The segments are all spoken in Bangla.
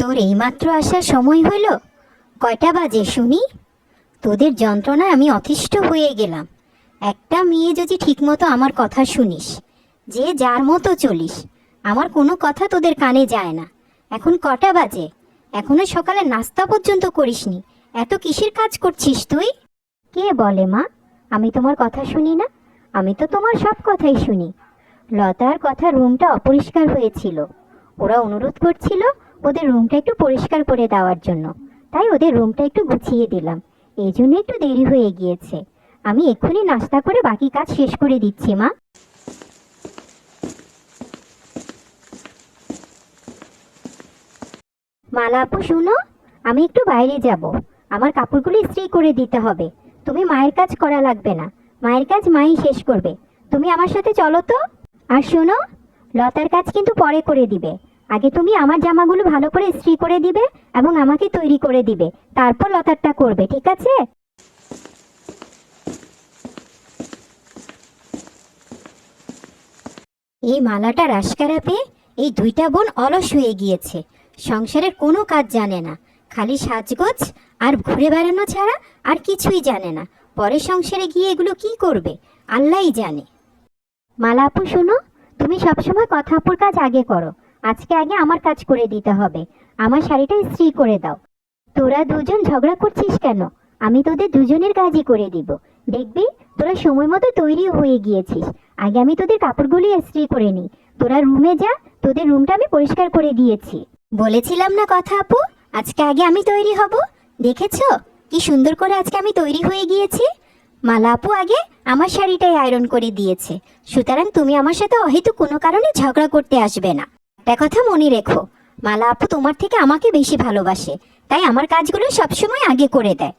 তোর এইমাত্র আসার সময় হলো? কয়টা বাজে শুনি? তোদের যন্ত্রণায় আমি অতিষ্ঠ হয়ে গেলাম। একটা মেয়ে যদি ঠিকমতো আমার কথা শুনিস, যে যার মতো চলিস, আমার কোনো কথা তোদের কানে যায় না। এখন কটা বাজে? এখনও সকালে নাস্তা পর্যন্ত করিসনি। এত কিসের কাজ করছিস তুই? কে বলে মা? আমি তোমার কথা শুনি না? আমি তো তোমার সব কথাই শুনি। লতার কথা রুমটা অপরিষ্কার হয়েছিল। ওরা অনুরোধ করছিল ওদের রুমটা একটু পরিষ্কার করে দেওয়ার জন্য। তাই ওদের রুমটা একটু গুছিয়ে দিলাম। এই জন্য একটু দেরি হয়ে গিয়েছে। আমি এক্ষুনি নাস্তা করে বাকি কাজ শেষ করে দিচ্ছি, মা। মালা আপু, শুনো? আমি একটু বাইরে যাব। আমার কাপড়গুলো ইস্ত্রি করে দিতে হবে। তুমি মায়ের কাজ করা লাগবে না। মায়ের কাজ মাই শেষ করবে। তুমি আমার সাথে চলো তো। আর শোনো, লতার কাজ কিন্তু পরে করে দিবে। আগে তুমি আমার জামাগুলো ভালো করে ইস্ত্রি করে দিবে এবং আমাকে তৈরি করে দিবে। তারপর লতারটা করবে, ঠিক আছে? এই মালাটা রাসকারা পেয়ে এই দুইটা বোন অলস হয়ে গিয়েছে। সংসারের কোনো কাজ জানে না। খালি সাজগোজ আর ঘুরে বেড়ানো ছাড়া আর কিছুই জানে না। পরে সংসারে গিয়ে এগুলো কি করবে? আল্লাহই জানে। মালা আপু, শোনো, তুমি সবসময় কথা আপুর কাজ আগে করো। আজকে আগে আমার কাজ করে দিতে হবে। আমার শাড়িটা ইস্ত্রি করে দাও। তোরা দুজন ঝগড়া করছিস কেন? আমি তোদের দুজনের কাজই করে দিব। দেখবি, তোরা সময় মতো তৈরি হয়ে গিয়েছিস। আগে আমি তোদের কাপড়গুলি ইস্ত্রি করে নিই। তোরা রুমে যা, তোদের রুমটা আমি পরিষ্কার করে দিয়েছি। বলেছিলাম না কথা আপু? আজকে আগে আমি তৈরি হব। দেখেছ? কি সুন্দর করে আজকে আমি তৈরি হয়ে গিয়েছি। মালা আপু আগে আমার শাড়িটাই আয়রন করে দিয়েছে। সুতরাং তুমি আমার সাথে অহেতু কোনো কারণে ঝগড়া করতে আসবে না। একটা কথা মনে রেখো। মালা আপু তোমার থেকে আমাকে বেশি ভালোবাসে তাই আমার কাজগুলো সবসময় আগে করে দেয়।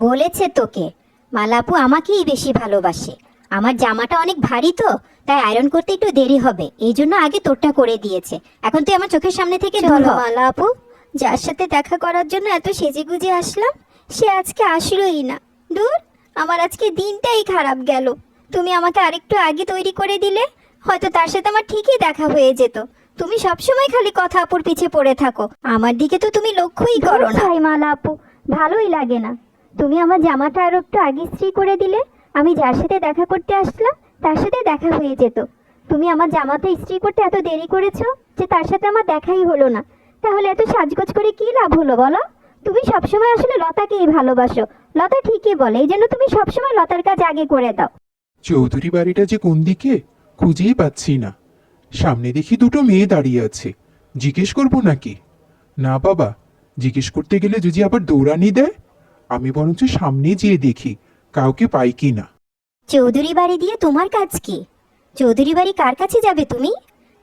বলেছে তোকে মালা আপু আমাকেই বেশি ভালোবাসে। আমার জামাটা অনেক ভারী তো তাই আয়রন করতে একটু দেরি হবে। এই জন্য আগে তোরটা করে দিয়েছে। এখন তুই আমার চোখের সামনে থেকে ধর মালা আপু যার সাথে দেখা করার জন্য এত সেজে গুজে আসলাম সে আজকে আসলোই না। দূর আমার আজকে দিনটাই খারাপ গেল। তুমি আমাকে আরেকটু আগে তৈরি করে দিলে হয়তো তার সাথে আমার ঠিকই দেখা হয়ে যেত। তুমি সবসময় খালি কথা আপুর পিছে পড়ে থাকো। আমার দিকে তো তুমি লক্ষ্যই করো না। মালা আপু ভালোই লাগে না। তুমি আমার জামাটা আরও একটু আগে ইস্ত্রি করে দিলে আমি যার সাথে দেখা করতে আসলাম তার সাথে দেখা হয়ে যেত। তুমি আমার জামাটা ইস্ত্রি করতে এত দেরি করেছ যে তার সাথে আমার দেখাই হলো না। তাহলে এত সাজগোজ করে কি লাভ হলো বলো? তুমি সবসময় আসলে লতাকেই ভালোবাসো। লতা ঠিকই বলে এই জন্য তুমি সবসময় লতার কাজ আগে করে দাও। চৌধুরী বাড়িটা যে কোন দিকে খুঁজেই পাচ্ছি না। সামনে দেখি দুটো মেয়ে দাঁড়িয়ে আছে। জিজ্ঞেস করব নাকি? না বাবা, জিজ্ঞেস করতে গেলে যদি আবার দৌড়ানি দেয়, আমি বরঞ্চ সামনে যেয়ে দেখি কাউকে পাই কি না। চৌধুরী বাড়ি দিয়ে তোমার কাজ কি? চৌধুরী বাড়ি কার কাছে যাবে তুমি?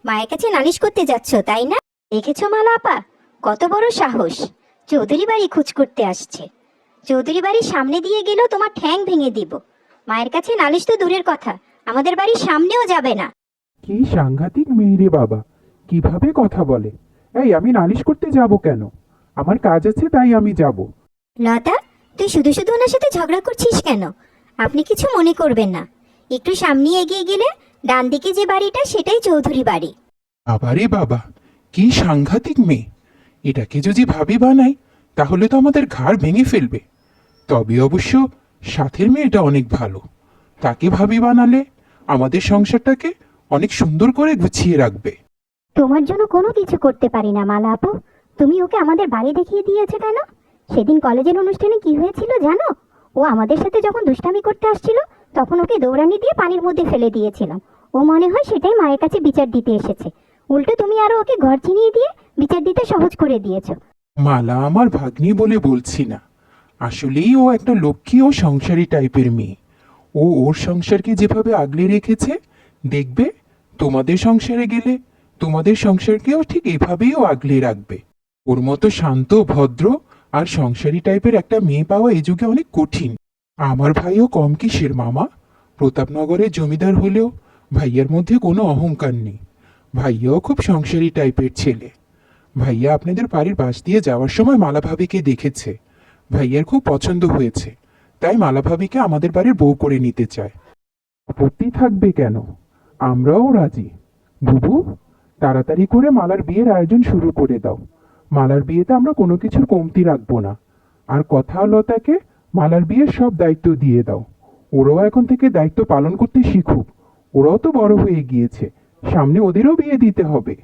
মায়ের কাছে নালিশ করতে যাচ্ছ, তাই না? দেখেছ মালা আপা? কত বড় সাহস। চৌধুরী বাড়ি খোঁজ করতে আসছে। চৌধুরী বাড়ির সামনে দিয়ে গেলেও তোমার ঠ্যাং ভেঙে দিব। মায়ের কাছে নালিশ তো দূরের কথা। আমাদের বাড়ির সামনেও যাবে না। কি সাংঘাতিক মেয়ে রে বাবা। কীভাবে কথা বলে? এই আমি নালিশ করতে যাব কেন? আমার কাজ আছে তাই আমি যাব। লতা তুই শুধু শুধু ওনার সাথে ঝগড়া করছিস কেন? আপনি কিছু মনে করবেন না। একটু সামনে এগিয়ে গেলে ডান দিকে যে বাড়িটা সেটাই চৌধুরী বাড়ি। আবারে বাবা কি সাংঘাতিক মেয়ে। এটাকে যদি ভাবি বানাই তাহলে তো আমাদের ঘাড় ভেঙে ফেলবে। তবে অবশ্য সাথের মেয়েটা অনেক ভালো। তাকে ভাবি বানালে আমাদের সংসারটাকে অনেক সুন্দর করে গুছিয়ে রাখবে। তোমার জন্য কোনো কিছু করতে পারি না মালা আপু। তুমি ওকে আমাদের বাড়ি দেখিয়ে দিয়েছ কেন? সেদিন কলেজের অনুষ্ঠানে কি হয়েছিল জানো? ও আমাদের সাথে যখন দুষ্টামি করতে আসছিল তখন ওকে দৌড়ানি দিয়ে পানির মধ্যে ফেলে দিয়েছিলাম। ও মনে হয় সেটাই মায়ের কাছে বিচার দিতে এসেছে। উল্টো তুমি আরও ওকে ঘর চিনিয়ে দিয়ে বিচার দিতে সহজ করে দিয়েছ। মালা আমার ভাগ্নি বলে বলছি না। আসলেই ও একটা লক্ষ্মী ও সংসারী টাইপের মেয়ে। ও ওর সংসারকে যেভাবে আগলে রেখেছে দেখবে তোমাদের সংসারে গেলে তোমাদের সংসারকেও ঠিক এভাবেই আগলে রাখবে। ওর মতো শান্ত, ভদ্র আর সংসারী টাইপের একটা মেয়ে পাওয়া এই যুগে অনেক কঠিন। আমার ভাইও কম কিসের মামা? প্রতাপনগরের জমিদার হলেও ভাইয়ার মধ্যে কোনো অহংকার নেই। ভাইয়াও খুব সংসারী টাইপের ছেলে। ভাইয়া আপনাদের বাড়ির পাশ দিয়ে যাওয়ার সময় মালা ভাবিকে দেখেছে। ভাইয়ার খুব পছন্দ হয়েছে, তাই মালা ভাবিকে আমাদের বাড়ির বউ করে নিতে চায়। আপত্তি থাকবে কেন? আমরাও রাজি। বুবু, তাড়াতাড়ি করে মালার বিয়ের আয়োজন শুরু করে দাও। মালার বিয়েতে আমরা কোনো কিছুর কমতি রাখব না। আর কথা লতাকে মালার বিয়ের সব দায়িত্ব দিয়ে দাও। ওরাও এখন থেকে দায়িত্ব পালন করতে শিখুক। ওরাও তো বড় হয়ে গিয়েছে। সামনে ওদেরও বিয়ে দিতে হবে।